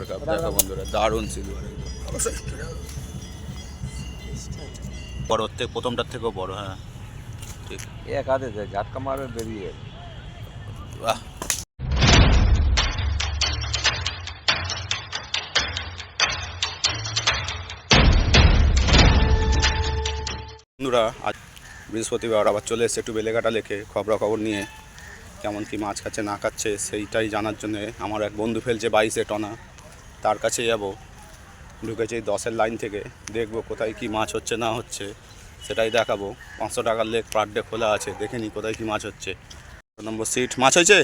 Silver cup দেখো বন্ধুরা দারুণ সিলভার বড় থেকে প্রথমটার থেকেও বড় হ্যাঁ। ঠিক। এক হাতে ঝাটকা মারবে বেরিয়ে। বাহ। বন্ধুরা আজ বৃহস্পতিবার আবার চলে এসেছে একটু বেলেঘাটা লেখে খবরাখবর নিয়ে। কেমন কি মাছ খাচ্ছে না খাচ্ছে সেইটাই জানার জন্য আমার এক বন্ধু ফেলছে বাইশে টনা। তার কাছে যাব। ঢুকেছে দশের লাইন থেকে দেখব কোথায় কি মাছ হচ্ছে না হচ্ছে, সেটাই দেখাবো। পাঁচশো টাকার লেক পার ডে খোলা আছে, দেখে নি কোথায় কি মাছ হচ্ছে। নম্বর সিট, মাছ হয়েছে?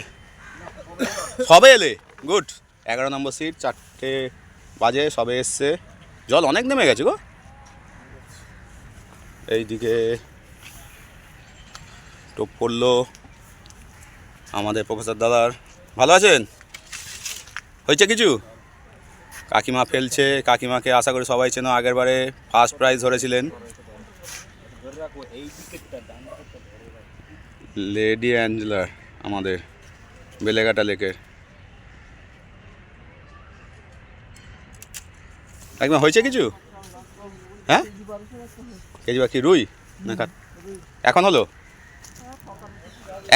সবে এলে, গুড। এগারো নম্বর সিট, চারটে বাজে, সবে এসছে। জল অনেক নেমে গেছে গো। এইদিকে টোপ পড়ল আমাদের প্রফেসর দাদার। ভালো আছেন? হয়েছে কিছু? কাকিমা ফেলছে, কাকিমাকে আশা করি সবাই চেনো, আগের বারে ফার্স্ট প্রাইজ ধরেছিলেন। লেডি অ্যাঞ্জেলার আমাদের বেলেঘাটা লেকের। কাকিমা, হয়েছে কিছু? হ্যাঁ? কেজি বা কি রুই না এখন হলো?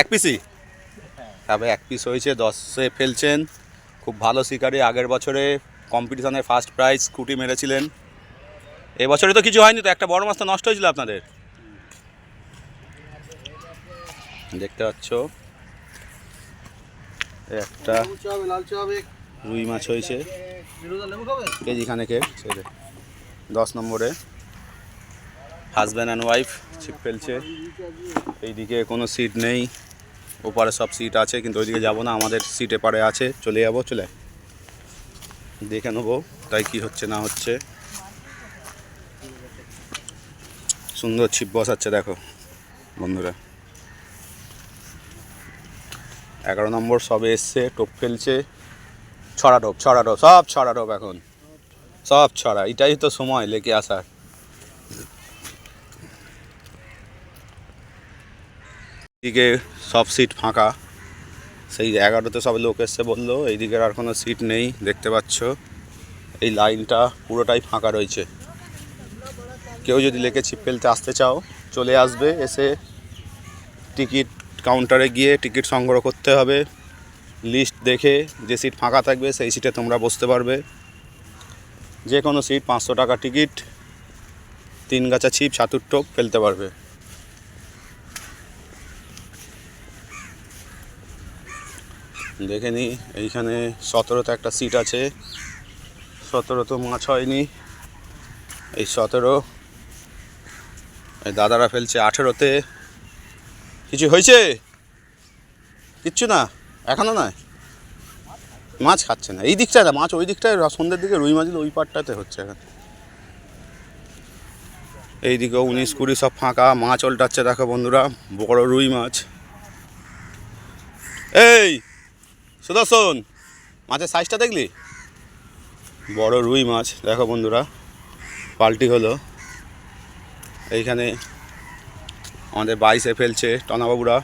এক পিসি? তবে এক পিস হয়েছে, দশে ফেলছেন। খুব ভালো শিকারি, আগের বছরে কম্পিটিশনে ফার্স্ট প্রাইজ স্কুটি মেরেছিলেন। এবছরে তো কিছু হয়নি তো, একটা বড় তো নষ্ট হয়েছিল আপনাদের। দেখতে পাচ্ছ। একটা রুই মাছ হয়েছে। কেজি খানেকের সেটা দশ নম্বরে। হাজব্যান্ড অ্যান্ড ওয়াইফ ছিপ ফেলছে। এইদিকে কোনো সিট নেই। ওপারে সব সিট আছে, কিন্তু ওইদিকে যাব না, আমাদের সিট এপারে আছে। চলে যাব, চলে। দেখে নেব, তাই কি হচ্ছে না হচ্ছে। সুন্দর ছিপ বসাচ্ছে, দেখো, বন্ধুরা। এগারো নম্বর সবে এসছে, টোপ ফেলছে। ছড়া টোপ ছড়া টোপ, সব ছড়া টোপ এখন। সব ছড়া, এটাই তো সময় লেকে আসার। দিকে সব সিট ফাঁকা। সেই এগারোতে সব লোক এসছে বলল, এইদিকের আর কোনো সিট নেই, দেখতে পাচ্ছ। এই লাইনটা পুরোটাই ফাঁকা রয়েছে। কেউ যদি লেকে ছিপ ফেলতে আসতে চাও, চলে আসবে, এসে টিকিট কাউন্টারে গিয়ে টিকিট সংগ্রহ করতে হবে। লিস্ট দেখে যে সিট ফাঁকা থাকবে, সেই সিটে তোমরা বসতে পারবে। যে কোনো সিট পাঁচশো টাকা টিকিট, তিন গাছা ছিপ, সাতুর টোপ ফেলতে পারবে। দেখে নি, এইখানে সতেরোতে একটা সিট আছে। সতেরো তো মাছ হয়নি। এই সতেরো, এই দাদারা ফেলছে আঠেরোতে। কিছু হয়েছে? কিচ্ছু না? এখনও নয়? মাছ খাচ্ছে না। এই দিকটায় না, মাছ ওই দিকটায় সন্ধ্যের দিকে রুই মাছগুলো ওই পাটটাতে হচ্ছে এখন। এইদিকে উনিশ কুড়ি সব ফাঁকা, মাছ উল্টাচ্ছে দেখো বন্ধুরা, বড় রুই মাছ। এই! সুদর্শন, মাছের সাইজটা দেখলি? বড় রুই মাছ, দেখো বন্ধুরা পাল্টি হলো। এইখানে আমাদের বাইশে ফেলছে টনাবাবুরা।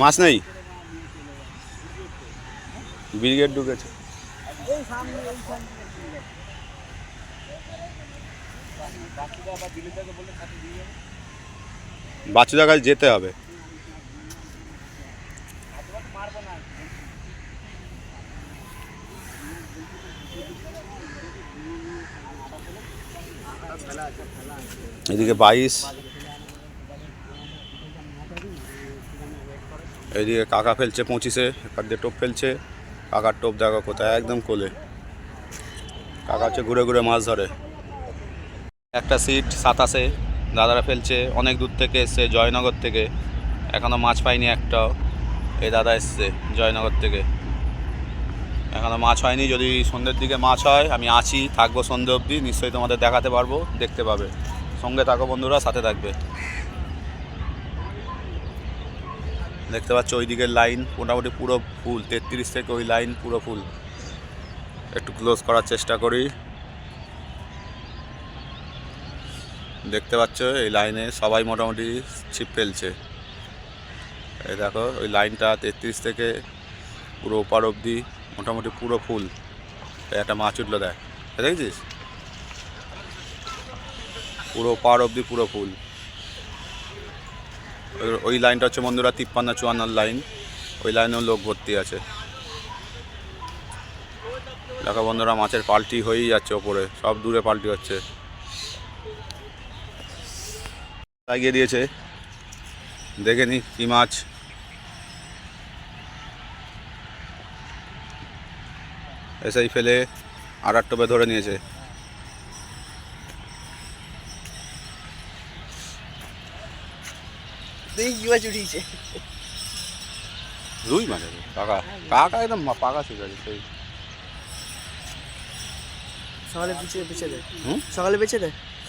মাছ নেই? ব্রিগেড ঢুকেছে। বাচ্চুদার কাছে যেতে হবে। এদিকে বাইশ। এইদিকে কাকা ফেলছে পঁচিশে একার দিয়ে টোপ ফেলছে। কাকার টোপ দেখো কোথায়, একদম কোলে। কাকা হচ্ছে ঘুরে ঘুরে মাছ ধরে। একটা সিট সাতাশে দাদারা ফেলছে, অনেক দূর থেকে এসছে, জয়নগর থেকে। এখনও মাছ পাইনি একটাও। এই দাদা এসছে, জয়নগর থেকে। এখনও মাছ হয়নি, যদি সন্ধ্যের দিকে মাছ হয়, আমি আছি, থাকব সন্ধ্যে অবধি, নিশ্চয়ই তোমাদের দেখাতে পারব, দেখতে পাবে। সঙ্গে থাকো বন্ধুরা, সাথে থাকবে। দেখতে পাচ্ছ ওই দিকের লাইন মোটামুটি পুরো ফুল, তেত্রিশ থেকে ওই লাইন পুরো ফুল। একটু ক্লোজ করার চেষ্টা করি। দেখতে পাচ্ছ, এই লাইনে সবাই মোটামুটি ছিপ ফেলছে। এই দেখো, ওই লাইনটা তেত্রিশ থেকে পুরো ওপার অবধি, মোটামুটি পুরো ফুল। একটা মাছ উঠল এই দেখেছিস? পুরো পার অবধি পুরো ফুল। ওই- লাইনটা হচ্ছে বন্ধুরা তিপ্পান্ন চুয়ান্নর লাইন। ওই লাইনেও লোক ভর্তি আছে। দেখো বন্ধুরা, মাছের পাল্টি হয়েই যাচ্ছে ওপরে, সব দূরে পাল্টি হচ্ছে। লাগিয়ে দিয়েছে। দেখে নি কি মাছ। এসেই ফেলে আর টোপে ধরে নিয়েছে। রুই মাছ আছে। কাকা কাকা একদম পাকা ঠিক আছে সেই। সকালে পিছিয়ে বেছে দে। হুম? সকালে বেছে দে।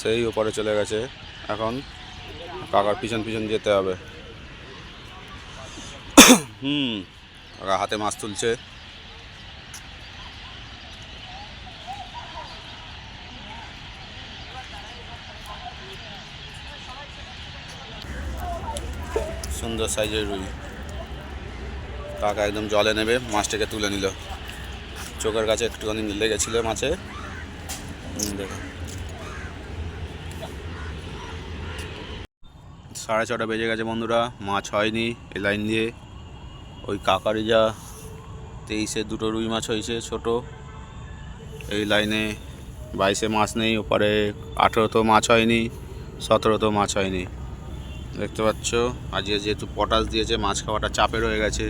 সেই ওপরে চলে গেছে। এখন কাকার পিছন পিছন যেতে হবে। হুম, কাকা হাতে মাছ তুলছে। সুন্দর সাইজের রুই। কাকা একদম জলে নেবে, মাছটাকে তুলে নিল। চোখের কাছে একটুখানি লেগেছিল মাছে হুম, দেখো। সাড়ে ছটা বেজে গেছে বন্ধুরা মাছ হয়নি এ লাইন দিয়ে। ওই কাকারি যা তেইশে দুটো রুই মাছ হয়েছে ছোট এই লাইনে বাইশে মাছ নেই ওপারে আঠেরোতেও মাছ হয়নি সতেরোতেও মাছ হয়নি। দেখতে পাচ্ছ আজকে যেহেতু পটাশ দিয়েছে মাছ খাওয়াটা চাপের হয়ে গেছে।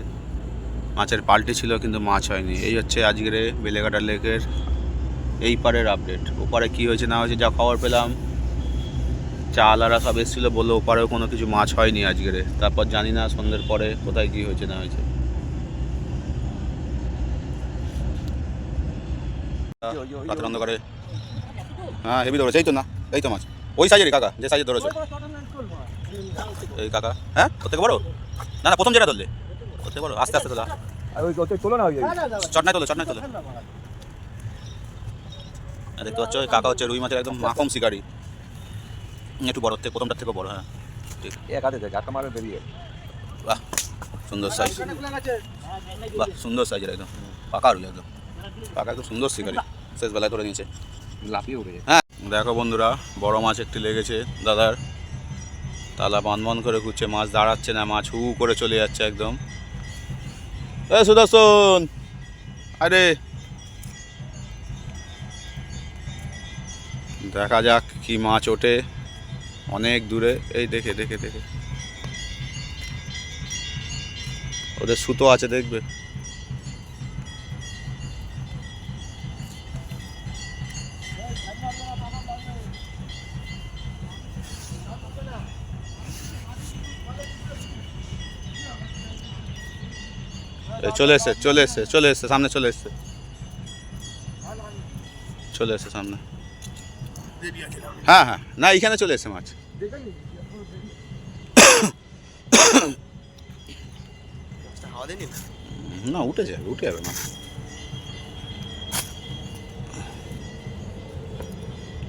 মাছের পাল্টি ছিল, কিন্তু মাছ হয়নি। এই হচ্ছে আজকের বেলেঘাটা লেকের এই পারের আপডেট। ওপারে কী হয়েছে না হয়েছে যা খবর পেলাম চালারা সব এসেছিল বলল ওপারেও কোনো কিছু মাছ হয়নি আজকের। তারপর জানি না সন্ধ্যের পরে কোথায় কী হয়েছে না হয়েছে। হ্যাঁ হেভি ধরেছে, এই তো না, এই তো মাছ। ওই সাইজেরই কাকা, যে সাইজের ধরেছে। এই কাকা। হ্যাঁ থেকে বড়? না না, প্রথম যেটা ধরলে। থেকে বড় আস্তে আস্তে তোলা। আর ওই ওতে তোলো না ওই চটনায় তোলো চটনায় তোলো। দেখতে পাচ্ছ ওই কাকা হচ্ছে রুই মাছের একদম শিকারি। একটু বড় থেকে প্রথমটার থেকেও বড় হ্যাঁ। ঠিক। এক হাতে ঝাটকা মারে বেরিয়ে। বাহ সুন্দর সাইজ বাহ সুন্দর সাইজের একদম। পাকা রুই একদম। পাকা একদম সুন্দর শিকারি। শেষ বেলায় ধরে নিয়েছে। লাফিয়ে উঠে হ্যাঁ দেখো বন্ধুরা বড় মাছ একটি লেগেছে দাদার। তালা বন বন করে ঘুরছে মাছ দাঁড়াচ্ছে না মাছ হু করে চলে যাচ্ছে একদম। এ সুদর্শন আরে। দেখা যাক কি মাছ ওঠে। অনেক দূরে। এই দেখে দেখে দেখে। ওদের সুতো আছে, দেখবে। চলে এসে চলে এসে চলে এসে সামনে চলে এসছে চলে এসে সামনে। হ্যাঁ হ্যাঁ না এইখানে চলে এসে মাছ। না না উঠে যাবে উঠে যাবে মাছ।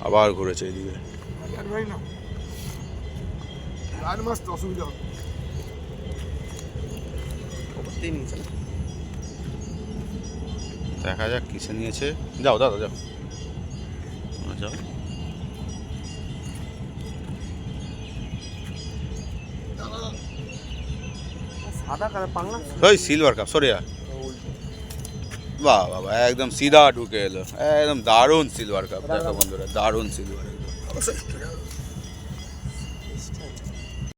আবার ঘুরেছে তো অসুবিধা হবে। না দেখা যাক কিসে নিয়েছে। যাও দাদা যাও। যাও। ওই সিলভার কাপ সরে বাহ বাবা একদম সিধা ঢুকে এলো। একদম দারুণ সিলভার কাপ দেখো বন্ধুরা দারুণ সিলভার একদম